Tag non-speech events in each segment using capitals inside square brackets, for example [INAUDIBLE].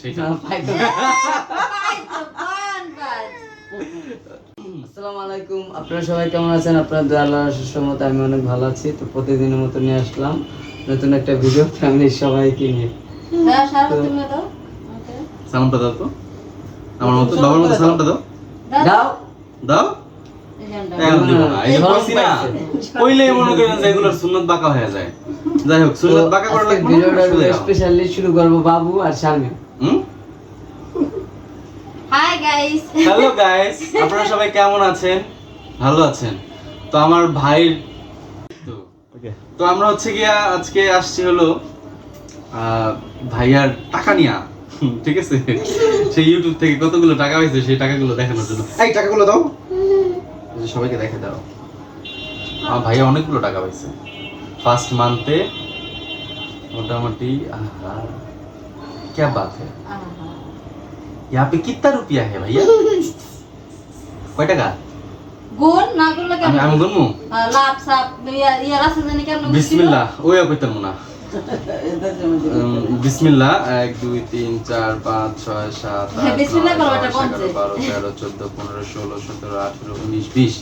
সেটা। আসসালামু আলাইকুম আপনারা সবাই কেমন আছেন? আপনার দোয়া আল্লাহর সুসমত আমি অনেক ভালো আছি। তো প্রতিদিনের মতো নিয়ে আসলাম নতুন একটা ভিডিও ফ্যামিলির সবাইকে নিয়ে। সালামটা দাও তো। আমার মতো বাবার মতো সালামটা দাও। দাও। মনে সুন্নত বাঁকা হয়ে যায়। যাই হোক সুন্নত বাঁকা করা লাগবে ভিডিওটা ভিডিওটা স্পেশালি শুরু করব বাবু আর শারমিন। হুম? হাই গাইস হ্যালো গাইস আপনারা সবাই কেমন আছেন? ভালো আছেন। তো আমার ভাইয়ের তো তো আমরা হচ্ছে গিয়া আজকে আসছি হলো আহ, ভাইয়ার টাকা নিয়া। ঠিক আছে? সেই ইউটিউব থেকে কতগুলো টাকা হয়েছে সেই টাকাগুলো দেখানোর জন্য। এই টাকাগুলো দাও। সবাইকে দেখে দাও। আমার ভাইয়া অনেকগুলো টাকা পাইছে। ফার্স্ট মান্থে মোটামুটি আহা, क्या बात है यहाँ पे कितना रुपया है भैया কয় টাকা গুণ না করলে কেন আমি আমি বলবো লাভ সাপ ইয়া ইয়া রাসা জানি কেন বিসমিল্লাহ ওই কইতাম না উম, বিসমিল্লাহ এক দুই তিন চার পাঁচ ছয় সাত হ্যাঁ, আট বিসমিল্লাহ নয় করো, এটা দশ কমছে। এগারো বারো তেরো চোদ্দ পনেরো ষোলো সতেরো আঠেরো উনিশ বিশ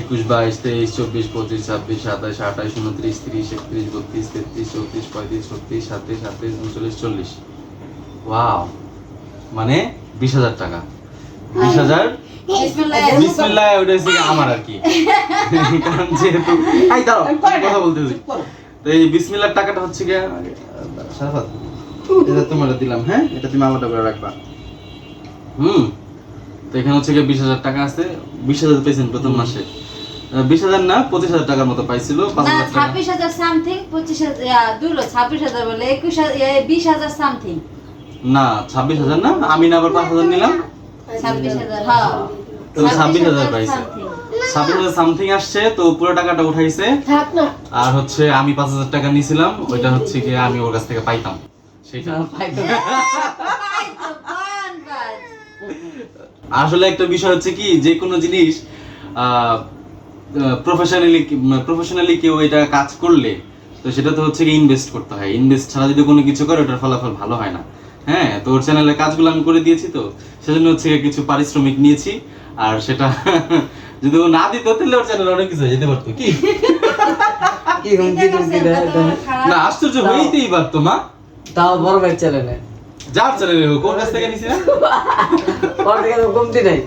একুশ বাইশ তেইশ চব্বিশ পঁচিশ ছাব্বিশ সাতাশ আঠাশ উনত্রিশ তিরিশ একত্রিশ বত্রিশ তেত্রিশ চৌত্রিশ পঁয়ত্রিশ ছত্রিশ সাতত্রিশ সাতত্রিশ উনচল্লিশ চল্লিশ ওয়াও মানে বিশ হাজার টাকা। বিশ হাজার? বিসমিল্লাহ। বিসমিল্লাহ ওটা হচ্ছে আমার আর কি। কারণ যেহেতু এই দাঁড়াও কথা বলতেছি। তো এই বিসমিল্লাহর টাকাটা হচ্ছে কি সারাফাত এটা তোমার দিলাম হ্যাঁ? এটা তুমি আমারটা করে রাখবা। হুম। তো এখানে হচ্ছে কি বিশ হাজার টাকা আছে। বিশ হাজার পেয়েছেন প্রথম মাসে। বিশ হাজার না পঁচিশ হাজার টাকার মতো পাইছিল ছাব্বিশ হাজার সামথিং পঁচিশ হাজার দুলো ছাব্বিশ হাজার বলে একুশ হাজার বিশ হাজার সামথিং। না ছাব্বিশ হাজার না? আমি না আবার পাঁচ হাজার নিলাম? ছাব্বিশ হাজার হ্যাঁ। ছাব্বিশ হাজার পাইছে। ছাব্বিশ হাজার সামথিং আসছে তো পুরো টাকাটা উঠাইছে। আর হচ্ছে আমি পাঁচ হাজার টাকা নিয়েছিলাম ওইটা হচ্ছে কি আমি ওর কাছ থেকে পাইতাম। সেটা বান। আসলে একটা বিষয় হচ্ছে কি যে কোনো জিনিস প্রফেশনালি প্রফেশনালি কেউ এটা কাজ করলে তো সেটা তো হচ্ছে কি ইনভেস্ট করতে হয়। ইনভেস্ট ছাড়া যদি কোনো কিছু করে ওটার ফলাফল ভালো হয় না। হ্যাঁ তো ওর চ্যানেলের কাজগুলো আমি করে দিয়েছি তো। সেজন্য হচ্ছে কিছু পারিশ্রমিক নিয়েছি। আর সেটা [LAUGHS] যদি ও না দিত তাহলে ওর চ্যানেল অনেক কিছু যেতে পারতো কি? [LAUGHS] হুমকি টুমকি। না আশ্চর্য হইতেই পারতো মা। তাও বড় ভাই চ্যানেলে যার চ্যানেলে হোক কোন কাছ থেকে নিছি না। [LAUGHS] ওর থেকে কমতি নাই।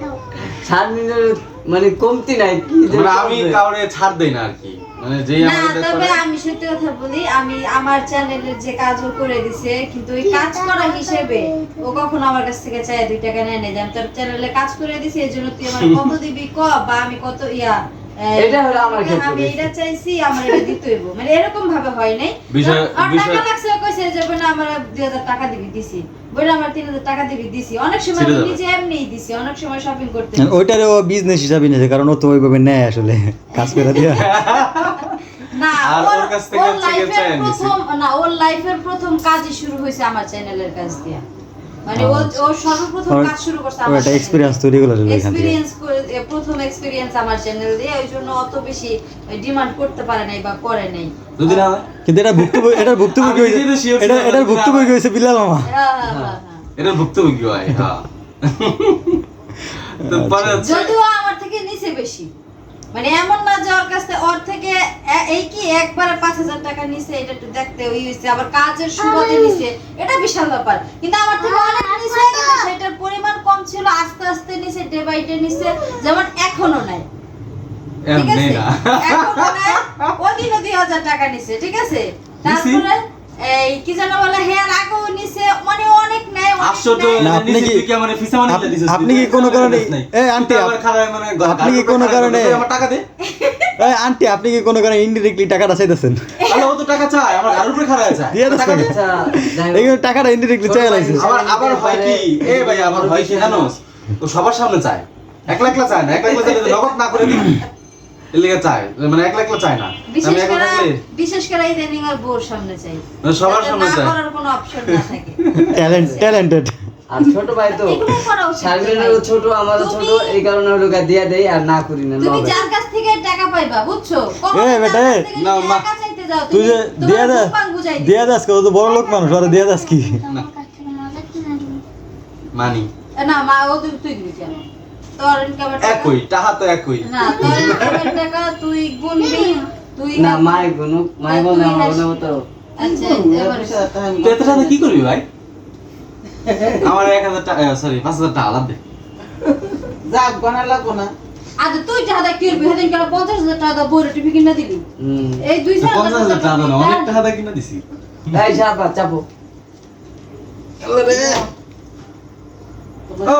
শারমিনের মানে কমতি নাই কি মানে আমি। কাউরে ছাড় দেই না আর কি। মানে যেই আমাদের তবে আমি সত্যি কথা বলি আমি আমার চ্যানেলের যে কাজও করে দিছে কিন্তু ওই কাজ করা হিসেবে ও কখনো আমার কাছ থেকে চাই দুই টাকা নেয় না যে আমি তোর চ্যানেলে কাজ করে দিছি এই জন্য তুই আমার কত দিবি ক বা আমি কত ইয়া এটা হলো আমার ক্ষেত্রে আমি এটা চাইছি আমার এটা দিতে হইব। মানে এরকম ভাবে হয় নাই। বিষয়- আর টাকা লাগছে কইছে যে বোন আমার দুই হাজার টাকা দিবি দিছি। বোন আমার তিন হাজার টাকা দিবি দিছি। অনেক সময় আমি নিজে এমনিই দিছি অনেক সময় শপিং করতে ওইটারে ও বিজনেস হিসাবে নিয়েছে কারণ ও তো ওইভাবে নেয় আসলে কাজ করে দিয়ে। না ওর কাছ থেকে প্রথম না ওর লাইফের প্রথম কাজই শুরু হয়েছে আমার চ্যানেলের কাজ দিয়া। মানে ও ও সর্বপ্রথম কাজ শুরু করছে আমার একটা এক্সপিরিয়েন্স তৈরি করল এখান থেকে। প্রথম এক্সপিরিয়েন্স আমার চ্যানেল দিয়ে ওই জন্য অত বেশি ডিমান্ড করতে পারে নাই বা করে নাই। যদি না হয় কিন্তু এটা ভুক্তভোগী এটার ভুক্তভোগী হয়েছে এটা এটার ভুক্তভোগী হয়েছে বিলাল মামা। হ্যাঁ, হ্যাঁ, হ্যাঁ। এটা ভুক্তভোগী হয় হ্যাঁ। হচ্ছে যদিও আমার থেকে নিচে বেশি। মানে এমন না যে ওর কাছে ওর থেকে এই কি একবারে পাঁচ হাজার টাকা নিছে এটা একটু দেখতে ওই হয়েছে আবার কাজের সুবাদে নিছে। এটা বিশাল ব্যাপার। কিন্তু আমার থেকে অনেক নিছে কিন্তু সেটার পরিমাণ কম ছিল আস্তে আস্তে নিছে ডে বাই ডে নিছে যেমন এখনও নাই। ঠিক আছে? না। এখনও নাই ওদিনও দুই হাজার টাকা নিছে ঠিক আছে? তারপরে এই কি যেন বলে হেয়ার মানে অনেক নেয় অনেক না, আপনি কি- মানে আপনি কি কোনো কারণে এই আন্টি মানে আপনি কি কোনো কারণে- আমার টাকা দে। এই আন্টি আপনি কি কোনো কারণে ইনডিরেক্টলি টাকাটা চাইতেছেন? তাহলে ও তো টাকা চায় আমার উপরে খারাপ আছে দিয়ে দাও টাকা। এই টাকাটা ইনডিরেক্টলি চাই লাইছে আবার আবার হয় কি? এ ভাই আবার হয় কি জানোস? ও সবার সামনে চায়। একলা একলা চায় না একলা একলা নগদ না করে দিবি। এর লেগে চায় মানে একলা একলা চায় না। আমি একলা থাকলে বিশেষ করে ইদানিং আর বোর সামনে চাই। মানে সবার সামনে না করার কোনো অপশন না থাকে। [LAUGHS] ট্যালেন্ট ট্যালেন্টেড আর ছোট ভাই তো শারমিনেরও ছোট আমারও ছোট এই কারণে হলো গা দিয়া দেই আর না করি না তুমি যার কাছ থেকে টাকা পাইবা বুঝছ? এ বেটা, কাছ এ, থেকে না, মা। টাকা চাইতে যাও তুই যে দিয়া দাস। দিয়া কত বড় লোক মানুষ আর দিয়া দাস কি? মানি। না মা ও তুই তুই দিবি কেন? একই টাকা তো একই। না টাকা? তুই গুনবি তুই না মাই গুনুক মাই বলে আমার বলে তো আচ্ছা এত টাকা কি করবি ভাই? [LAUGHS] আমার এক হাজার টাকা সরি পাঁচ হাজার টাকা আলাদা যাক বানা লাগবো না। আজ তুই যা দেখ কি করবি সেদিন কেন পঞ্চাশ হাজার টাকা দাও বইরে টিভি কিনা দিলি এই দুই পঞ্চাশ হাজার টাকা না অনেক টাকা দিয়ে কিনা দিছি। এই চাপা। ও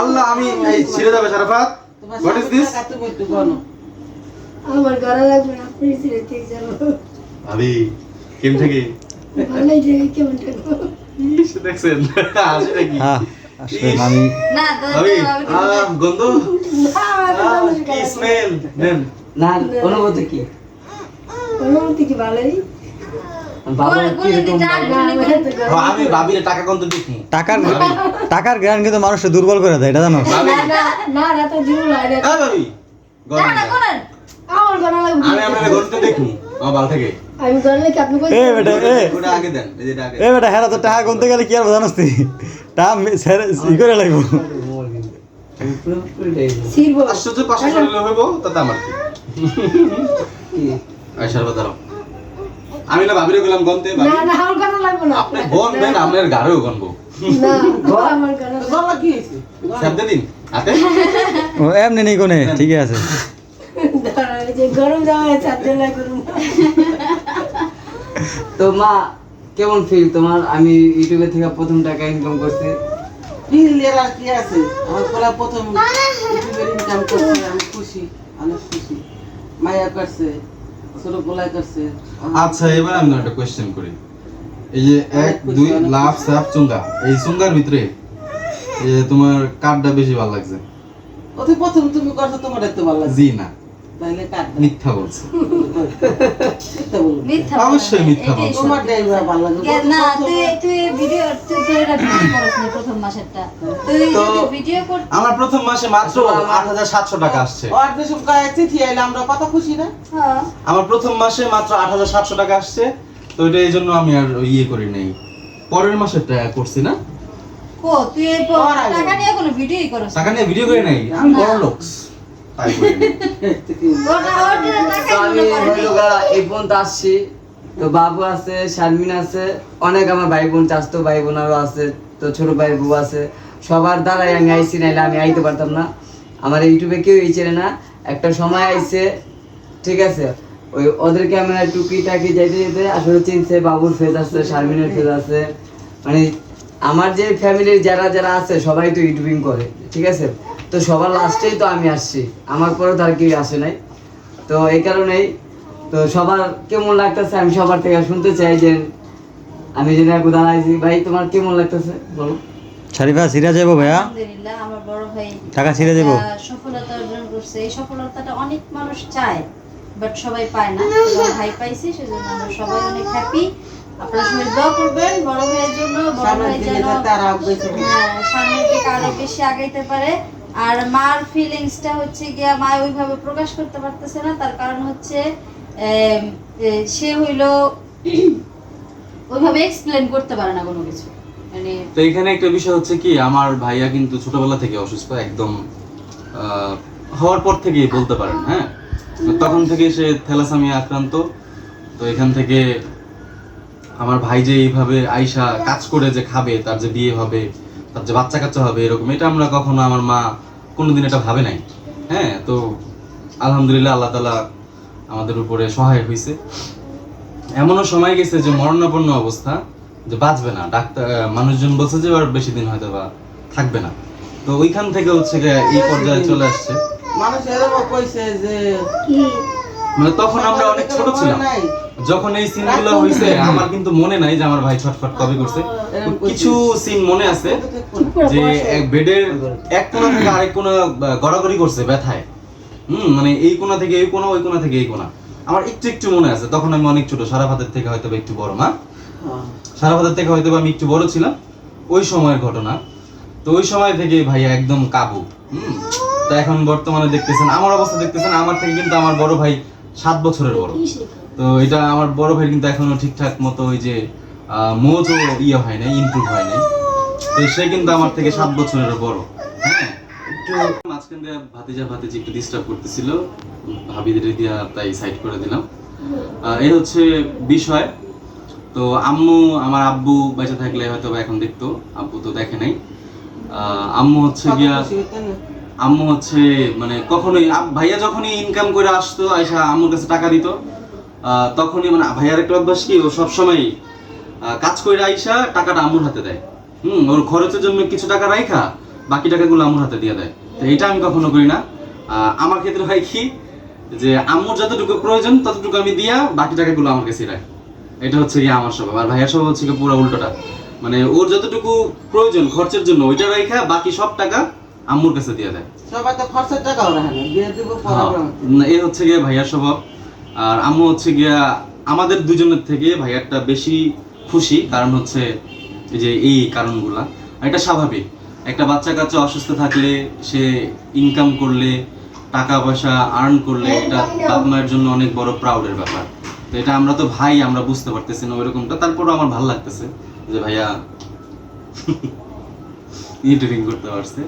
আল্লাহ আমি এই ছিঁড়ে যাবে শারাফাত হোয়াট ইজ দিস থাকা আমার ঘরে লাগবে আপনি ছেড়ে থেকে যাব ভাবি কেম থেকে? ভালোই থেকে কেমন ইস, দেখছেন? আসে নাকি? হ্যাঁ আসলে আমি না গন্ধ কি স্মেল না অনুভূতি কি? অনুমতি কি ভালোই? টাকার টাকার জ্ঞান কিন্তু মানুষকে দুর্বল করে দেয় এটা জানো? ভাবি। না না না না তো জীবন না। ভাবি। না গরম না না। করেন আমার ঘরে লাগবে। আমি আপনার গরমতে দেখি। আমার বাল থেকে। আমি ঘরে লেগে আপনি কই এ বেটা এ। ওটা আগে দেন এই যে এটা আগে। এ বেটা হেরা তো টাকা গুনতে গেলে কি আর জানোস তুই? করে লাগবো আশ্চর্য হইব তাতে আমার কি? কি? আইসার বাদারাও আমি না ভাবিরে গেলাম গন্তে না না আমার ঘরে লাগবে না। আপনি গনবেন আপনার গাড়েও গনবো না আমার ঘরে গলা কি হয়েছে সাবধান দিন হাতে। ও এমনি নেই কোনে ঠিক আছে। গরম তো মা কেমন ফিল তোমার? আমি ইউটিউবে থেকে প্রথম টাকা ইনকাম করছি। ফিল আর কি আছে? আমার পোলা প্রথম ইউটিউবের ইনকাম করছে আমি খুশি অনেক খুশি। মায়া করছে। আচ্ছা এবার আমি একটা কোয়েশ্চেন করি। এই যে এক দুই লাভ সাপ চুঙ্গা। এই চুঙ্গার ভিতরে এই যে তোমার কাঠটা বেশি ভালো লাগছে? প্রথম তুমি করছ তোমার দেখতে ভালো লাগছে। জি না। তাহলে কাঠ মিথ্যা বলছে। [LAUGHS] মিথ্যা অবশ্যই মিথ্যা বলছো। তোমার ড্রাইভার ভালো লাগে না। তুই তুই ভিডিও তুই তুই এটা ভিডিও করিস না প্রথম মাসেরটা। তুই যদি ভিডিও কর আমার প্রথম মাসে মাত্র আসলে আমার- আট হাজার সাতশো টাকা আসছে। আমরা কত খুশি না? হ্যাঁ। আমার প্রথম মাসে মাত্র আট হাজার সাতশো টাকা আসছে। তো এটা এই জন্য আমি আর ইয়ে করি নাই। পরের মাসেরটা করছি না? কো তুই এই। টাকা নিয়ে কোনো ভিডিওই করস না। টাকা নিয়ে ভিডিও করে নাই? আমি। বড় লোকস তো বাবু আছে, শারমিন আছে, অনেক আমার ভাই বোন ভাই বোন আরও আছে, তো ছোট ভাই বউ আছে। সবার দ্বারাই আমি আইছি, নাইলে আমি আইতে পারতাম না। আমার ইউটিউবে কেউ এই চেনে না। একটা সময় আইছে, ঠিক আছে? ওই ওদের ক্যামেরা টুকি টাকি যাইতে যেতে আসলে চিনছে বাবুর ফেজ আছে, শারমিনের ফেজ আছে। মানে আমার যে ফ্যামিলির যারা যারা আছে, সবাই তো ইউটিউবিং করে, ঠিক আছে? তো সবার লাস্টেই তো আমি আসছি। আমার পরে তো আর কেউ আসে নাই। তো এই কারণেই তো সবার কেমন লাগতেছে আমি সবার থেকে শুনতে চাই যে আমি যেটা একটু দাঁড়াইছি ভাই তোমার কেমন লাগতেছে? বলো। শারিফা সিরা যাব ভাইয়া? আলহামদুলিল্লাহ আমার বড় ভাই টাকা ছিঁড়ে দেবো সফলতা অর্জন করছে। এই সফলতাটা অনেক মানুষ চায় বাট সবাই পায় না। [LAUGHS] ভাই পাইছে সেজন্য আমরা সবাই অনেক হ্যাপি আপনারা সবাই দোয়া করবেন বড় ভাইয়ের জন্য। বড় ভাই যেন হ্যাঁ, সামনের দিকে আরও বেশি আগাইতে পারে। আর মার ফিলিংসটা হচ্ছে গিয়া মা ওইভাবে প্রকাশ করতে পারতেছে না, তার কারণ হচ্ছে সে হইল ওইভাবে এক্সপ্লেন করতে পারে না কোনো কিছু। মানে তো এখানে একটা বিষয় হচ্ছে কি, আমার ভাইয়া কিন্তু ছোটবেলা থেকে অসুস্থ, একদম হওয়ার পর থেকে বলতে পারেন হ্যাঁ? তখন থেকে সে থ্যালাসামিয়া আক্রান্ত, তো এখান থেকে আমার ভাই যে এইভাবে আইসা কাজ করে যে খাবে, তার যে বিয়ে হবে তার যে বাচ্চা কাচ্চা হবে এরকম এটা আমরা কখনো আমার মা কোনোদিন এটা ভাবে নাই। হ্যাঁ তো আলহামদুলিল্লাহ আল্লাহ তালা আমাদের উপরে সহায় হয়েছে এমনও সময় গেছে যে মরণাপন্ন অবস্থা যে বাঁচবে না। ডাক্তার আহ, মানুষজন বলছে যে আর বেশি দিন হয়তো বা থাকবে না। তো ওইখান থেকে হচ্ছে এই পর্যায়ে চলে আসছে। মানুষ এরকম কইছে যে কি? মানে তখন আমরা অনেক ছোট ছিলাম। যখন এই সিনগুলো হয়েছে আমার কিন্তু মনে নাই যে আমার ভাই ছটফট কবে করছে। কিছু সিন মনে আছে যে এক বেডের এক কোণা থেকে আরেক কোণা গড়াগড়ি করছে ব্যথায়। হুম মানে এই কোণা থেকে এই কোণা ওই কোণা থেকে এই কোণা। আমার একটু একটু মনে আছে। তখন আমি অনেক ছোট সারা ভাতের থেকে হয়তো বা একটু বড় মা। সারা ভাতের থেকে হয়তো বা আমি একটু বড় ছিলাম। ওই সময়ের ঘটনা। তো ওই সময় থেকে ভাইয়া একদম কাবু। হুম তো এখন বর্তমানে দেখতেছেন আমার অবস্থা দেখতেছেন আমার থেকে কিন্তু আমার বড় ভাই সাত বছরের বড়। তো এটা আমার বড় ভাই কিন্তু এখনও ঠিকঠাক মতো ওই যে আহ, ইয়ে হয় নাই ইমপ্রুভ হয় নাই। তো সে কিন্তু আমার থেকে সাত বছরের বড়। হ্যাঁ? একটু মাঝখান দিয়ে ভাতিজা ভাতিজি একটু ডিস্টার্ব করতেছিল। ভাবিদের দিয়া তাই সাইড করে দিলাম। আহ, এই হচ্ছে বিষয়। তো আম্মু আমার আব্বু বেঁচে থাকলে হয়তো বা এখন দেখতো আব্বু তো দেখে নাই। আহ, আম্মু হচ্ছে গিয়া না? আম্মু হচ্ছে মানে কখনোই ভাইয়া যখনই ইনকাম করে আসতো আয়সা আম্মুর কাছে টাকা দিত তখনই মানে ভাইয়ার একটা অভ্যাস কি, ও সবসময় কাজ করে আইসা টাকাটা আম্মুর হাতে দেয়। হুম, ওর খরচের জন্য কিছু টাকা রাইখা, বাকি টাকাগুলো আম্মুর হাতে দিয়ে দেয়। তো এটা আমি কখনো করি না। আমার ক্ষেত্রে হয় কি, যে আম্মুর যতটুকু প্রয়োজন, ততটুকু আমি দিয়া বাকি টাকাগুলো আমার কাছে রাখি। এটা হচ্ছে কি আমার স্বভাব। আর ভাইয়ার স্বভাব হচ্ছে পুরো উল্টোটা। মানে ওর যতটুকু প্রয়োজন খরচের জন্য, ওইটা রাইখা, বাকি সব টাকা আম্মুর কাছে দিয়ে দেয়। সবাই তো খরচের টাকাও রাখে না বিয়ে দিব হ্যাঁ, না, এ হচ্ছে গিয়ে ভাইয়ার স্বভাব। আর আম্মু হচ্ছে গিয়া আমাদের দুজনের থেকে ভাইয়ারটা বেশি খুশি কারণ হচ্ছে যে এই কারণগুলা। এটা স্বাভাবিক। একটা বাচ্চা কাচ্চা অসুস্থ থাকলে সে ইনকাম করলে টাকা পয়সা আর্ন করলে এটা বাপ মায়ের জন্য অনেক বড় প্রাউডের ব্যাপার। তো এটা আমরা তো ভাই আমরা বুঝতে পারতেছি না ওইরকমটা। তারপরও আমার ভালো লাগতেছে যে ভাইয়া [LAUGHS] ইউটিউবিং করতে পারছে।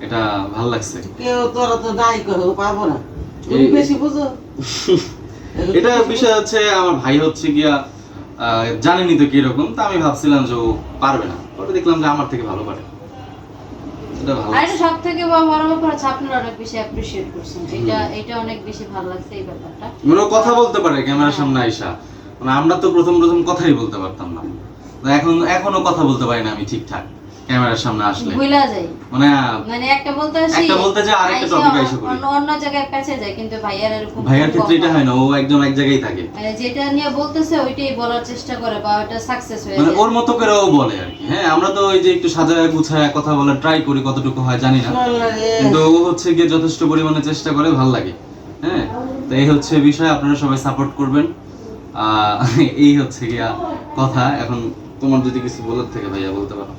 এটা ভালো লাগছে। কেউ তোরা তো করে পাবো না। তুমি বেশি বুঝো। [LAUGHS] এটা বিষয় হচ্ছে আমার ভাই হচ্ছে গিয়া জানেনি তো কীরকম তা আমি ভাবছিলাম যে ও পারবে না। পরে দেখলাম যে আমার থেকে ভালো পারে। এটা ভালো আর সব থেকে বড় ব্যাপার হচ্ছে আপনারা অনেক বেশি অ্যাপ্রিসিয়েট করছেন। এটা এটা অনেক বেশি ভালো লাগছে এই ব্যাপারটা। মানে কথা বলতে পারে ক্যামেরার সামনে আইসা। মানে আমরা তো প্রথম প্রথম কথাই বলতে পারতাম না। এখন এখনও কথা বলতে পারি না আমি ঠিকঠাক। ক্যামেরার সামনে আসলে। ভুলা যাই। মানে মানে একটা বলতে আসি একটা বলতে আরেকটা আইসা করি। অন্য অন্য জায়গায় পেঁচে যায় কিন্তু ভাইয়ার এরকম ভাইয়ার ক্ষেত্রে এটা হয় না ও একজন এক জায়গায় থাকে। মানে যেটা নিয়ে বলতেছে ওইটাই বলার চেষ্টা করে বা ওটা সাকসেস হয়ে মানে ওর মতো করে ও বলে আর কি। হ্যাঁ আমরা তো ওই যে একটু সাজায় গুছায় কথা বলার ট্রাই করি কতটুকু হয় জানি না। কিন্তু ও হচ্ছে গিয়ে যথেষ্ট পরিমাণে চেষ্টা করে ভালো লাগে। হ্যাঁ তো এই হচ্ছে বিষয় আপনারা সবাই সাপোর্ট করবেন। আহ, এই হচ্ছে গিয়া কথা। এখন তোমার যদি কিছু বলার থেকে ভাইয়া বলতে পারো।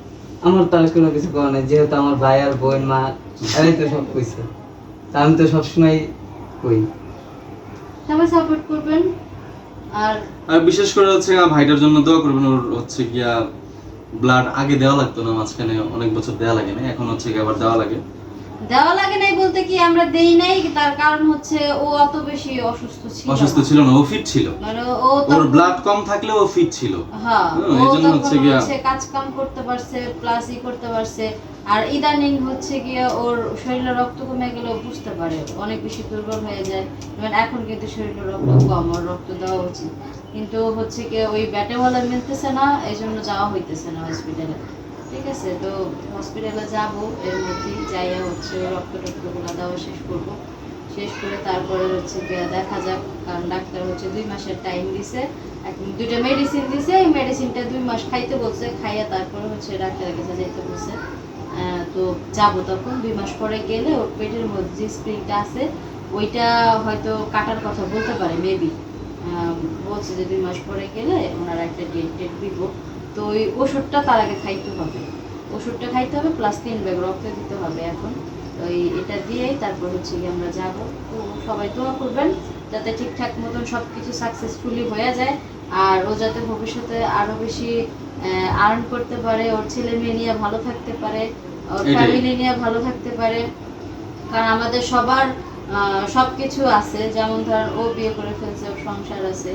আমার তো আর কোনো কিছু করার নেই যেহেতু আমার ভাই আর বোন মা এরাই তো সব কইছে। আমি তো সবসময় কই। সবাই সাপোর্ট করবেন আর আর বিশেষ করে হচ্ছে আমার ভাইটার জন্য দোয়া করবেন ওর হচ্ছে গিয়া ব্লাড আগে দেওয়া লাগতো না মাঝখানে অনেক বছর দেওয়া লাগে না এখন হচ্ছে গিয়ে আবার দেওয়া লাগে। দেওয়া লাগে নাই বলতে কি আমরা দেই নাই তার কারণ হচ্ছে ও অত বেশি অসুস্থ ছিল অসুস্থ ছিল না ও ফিট ছিল। মানে ও ওর ব্লাড কম থাকলেও ও ফিট ছিল। হ্যাঁ হচ্ছে হচ্ছে কাজ কাম করতে পারছে প্লাস ই করতে পারছে। আর ইদানিং হচ্ছে গিয়ে ওর শরীরে রক্ত কমে গেলে বুঝতে পারে অনেক বেশি দুর্বল হয়ে যায়। মানে এখন কিন্তু শরীরে রক্ত কম ওর রক্ত দেওয়া উচিত। কিন্তু হচ্ছে কি ওই ব্যাটেওয়ালা মিলতেছে না এই জন্য যাওয়া হইতেছে না হসপিটালে ঠিক আছে, তো হসপিটালে যাব, এর মধ্যেই যাইয়া হচ্ছে রক্ত টক্তগুলো দেওয়া শেষ করব। শেষ করে তারপরে হচ্ছে দেখা যাক, কারণ ডাক্তার হচ্ছে দুই মাসের টাইম দিছে দুইটা মেডিসিন দিছে, এই মেডিসিনটা দুই মাস খাইতে বলছে, খাইয়া তারপরে হচ্ছে ডাক্তারের কাছে যেতে বলছে। তো যাব তখন, দুই মাস পরে গেলে ওর পেটের মধ্যে যে স্প্রিংটা আছে, ওইটা হয়তো কাটার কথা বলতে পারে মেবি বলছে যে দুই মাস পরে গেলে ওনারা একটা ডেট টেট দিব। তো ওই ওষুধটা তার আগে খাইতে হবে। ওষুধটা খাইতে হবে প্লাস তিন ব্যাগ রক্ত দিতে হবে এখন। তো এই এটা দিয়েই তারপর হচ্ছে গিয়ে আমরা যাব। তো সবাই দোয়া করবেন যাতে ঠিকঠাক মতন সব কিছু সাকসেসফুলি হয়ে যায়। আর ও যাতে ভবিষ্যতে আরও বেশি আর্ন করতে পারে ওর ছেলে মেয়ে নিয়ে ভালো থাকতে পারে ওর ফ্যামিলি নিয়ে ভালো থাকতে পারে। কারণ আমাদের সবার সব কিছু আছে। যেমন ধর ও বিয়ে করে ফেলছে ওর সংসার আছে।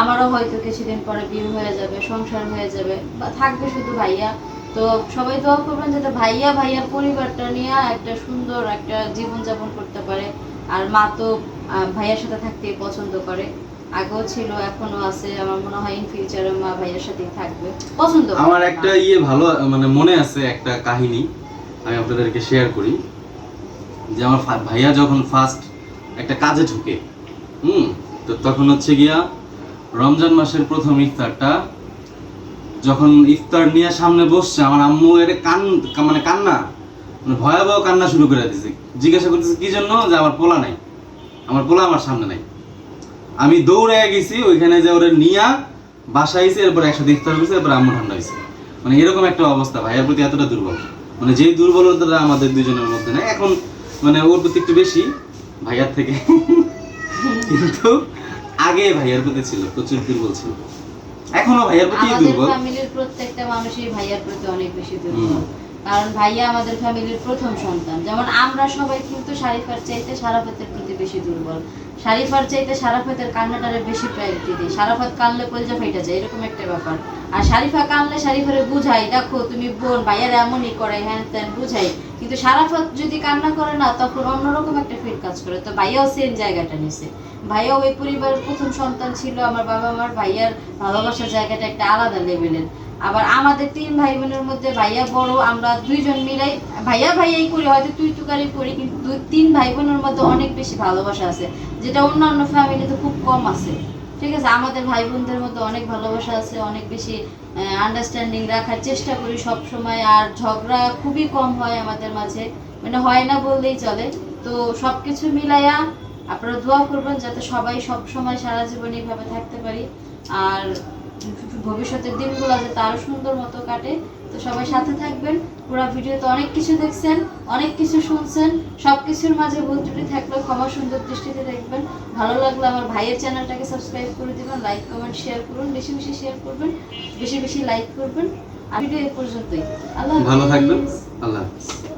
আমারও হয়তো কিছুদিন পরে বিয়ে হয়ে যাবে, সংসার হয়ে যাবে, বা থাকবে শুধু ভাইয়া। তো সবাই দোয়া করবেন যাতে ভাইয়া ভাইয়ার পরিবারটা নিয়ে একটা সুন্দর একটা জীবনযাপন করতে পারে। আর মা তো ভাইয়ার সাথে থাকতে পছন্দ করে। আগেও ছিল, এখনও আছে। আমার মনে হয় ইন ফিউচারে মা ভাইয়ার সাথেই থাকবে। পছন্দ আমার একটা ইয়ে ভালো মানে মনে আছে একটা কাহিনী আমি আপনাদেরকে শেয়ার করি। যে আমার ভাইয়া যখন ফার্স্ট একটা কাজে ঢুকে, হুম তো তখন হচ্ছে গিয়া রমজান মাসের প্রথম ইফতারটা, যখন ইফতার নিয়ে সামনে বসছে, আমার আম্মু এর কান মানে কান্না মানে ভয়াবহ কান্না শুরু করে দিয়েছে জিজ্ঞাসা করতেছে, কি জন্য যে আমার পোলা নাই? আমার পোলা আমার সামনে নাই। আমি দৌড়ে গেছি, ওইখানে যে ওরা নিয়া বাসা এসে এরপর একসাথে ইফতার করছে, এরপর আম্মু ঠান্ডা হয়েছে মানে এরকম একটা অবস্থা ভাইয়ের প্রতি এতটা দুর্বল। মানে যেই দুর্বলতাটা আমাদের দুজনের মধ্যে না এখন মানে ওর প্রতি একটু বেশি, ভাইয়ার থেকে। কিন্তু আগে ভাইয়ার প্রতি ছিল প্রচুর দুর্বল ছিল। এখনও ভাইয়ার প্রতি দুর্বল। ফ্যামিলির প্রত্যেকটা মানুষই ভাইয়ার প্রতি অনেক বেশি দুর্বল। কারণ ভাইয়া আমাদের ফ্যামিলির প্রথম সন্তান। যেমন আমরা সবাই কিন্তু শারিফার চাইতে সারাফতের প্রতি বেশি দুর্বল। শারিফার চাইতে সারাফতের কান্নাটারে বেশি প্রায়োরিটি দিই সারাফত কানলে কলজা ফাইটা যায় এরকম একটা ব্যাপার। আর শারিফা কানলে শারিফারে বুঝাই দেখো তুমি বোন ভাইয়ার এমনই করে হ্যান ত্যান বুঝাই কিন্তু সারা সারাফত যদি কান্না করে না, তখন অন্যরকম একটা ফিল কাজ করে। তো ভাইয়াও সেম জায়গাটা নিছে। ভাইয়াও ওই পরিবারের প্রথম সন্তান ছিল, আমার বাবা মার ভাইয়ার ভালোবাসার জায়গাটা একটা আলাদা লেভেলের আবার আমাদের তিন ভাই বোনের মধ্যে ভাইয়া বড়, আমরা দুইজন মিলাই, ভাইয়া ভাইয়াই করি, হয়তো তুই তুকারি করি, কিন্তু দুই- তিন ভাই বোনের মধ্যে অনেক বেশি ভালোবাসা আছে, যেটা অন্যান্য ফ্যামিলিতে খুব কম আছে। ঠিক আছে, আমাদের ভাই বোনদের মধ্যে অনেক ভালোবাসা আছে, অনেক বেশি আন্ডারস্ট্যান্ডিং রাখার চেষ্টা করি সব সময় আর ঝগড়া খুবই কম হয় আমাদের মাঝে মানে হয় না বললেই চলে। তো সবকিছু মিলাইয়া আপনারা দোয়া করবেন যাতে সবাই সব সময় সারা জীবন এইভাবে থাকতে পারি, আর ভবিষ্যতের দিনগুলো যাতে আরও সুন্দর মতো কাটে। তো সবাই সাথে থাকবেন। পুরো ভিডিওতে অনেক কিছু দেখছেন অনেক কিছু শুনছেন সব কিছুর মাঝে ভুল ত্রুটি থাকলেও ক্ষমা সুন্দর দৃষ্টিতে দেখবেন। ভালো লাগলে আমার ভাইয়ের চ্যানেলটাকে সাবস্ক্রাইব করে দেবেন লাইক কমেন্ট শেয়ার করুন বেশি বেশি শেয়ার করবেন বেশি বেশি লাইক করবেন। আর ভিডিও এ পর্যন্তই। আল্লাহ ভালো থাকবেন। আল্লাহ হাফেজ।